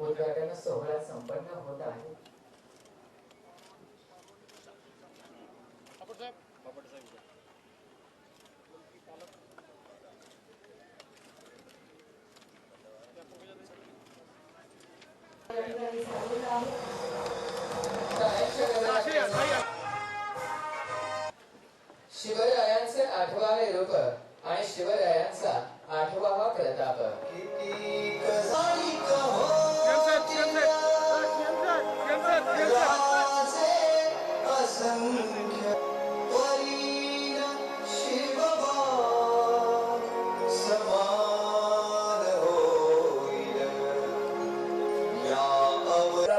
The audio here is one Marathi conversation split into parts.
उद्घाटन सोहळा संपन्न होत आहे. शिवरायांचे आठवावे रूप आणि शिवरायांचा आठवावा प्रताप.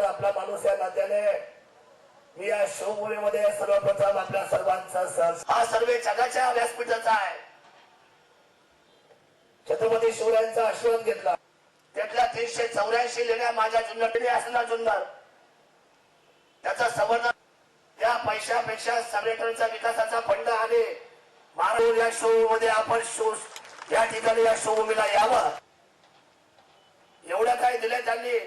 आपला माणूस या नात्याने मी या शिवभूमीमध्ये सर्वप्रथम आपल्या सर्वांचा सर हा सर्वे जगाच्या व्यासपीठाचा आहे. छत्रपती शिवरायांचा आशीर्वाद घेतला. त्यातल्या तीनशे चौऱ्याऐंशी लेण्या माझ्या जुन्नर असणार जुन्नर. त्याचा संवर्धन देशापेक्षा पैशापेक्षा संघटनेचा विकासाचा फंड आहे. महाराज या शो मध्ये आपण शो या ठिकाणी या शिवभूमीला यावं. एवढं काय दिलं त्यांनी.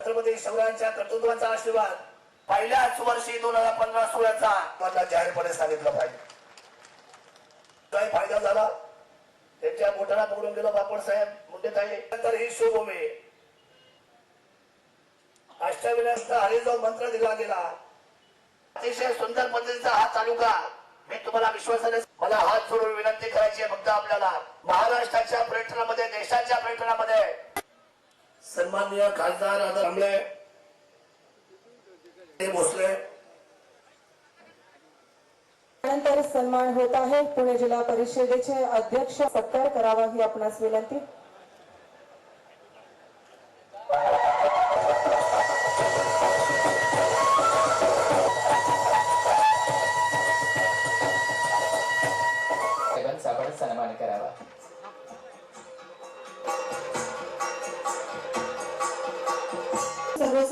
छत्रपती शिवरायांच्या कर्तृत्वाचा आशीर्वाद. पहिल्याच वर्षी दोन हजार पंधरा सोळाचा मला जाहीरपणे सांगितलं पाहिजे. काय फायदा झाला? त्यांच्या मोठ्याला पकडून गेलो बापड साहेब मुंडे ताई. नंतर ही शोभूमी. अष्टविनाश हरिजो मंत्र दिला गेला. अतिशय सुंदर पद्धतीचा हा तालुका. मी तुम्हाला विश्वासाने मला हात जोडून विनंती करायची आहे फक्त आपल्याला. महाराष्ट्राच्या पर्यटनामध्ये देशाच्या पर्यटनामध्ये. सन्माननीय खासदार आदर आंबळे ते भोसले. त्यानंतर सन्मान होत आहे पुणे जिल्हा परिषदेचे अध्यक्ष सत्कार करावा ही आपणास विनंती.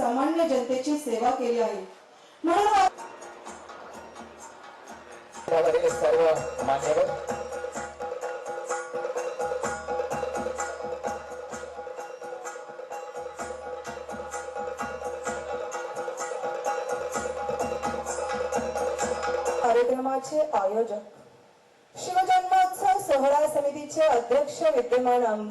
सर्वसामान्य जनतेची सेवा केली आहे. म्हणून सर्व मान्यवर कार्यक्रमाचे आयोजक. शिवजन्मोत्सव सोहळा समितीचे अध्यक्ष विद्यमान आमदार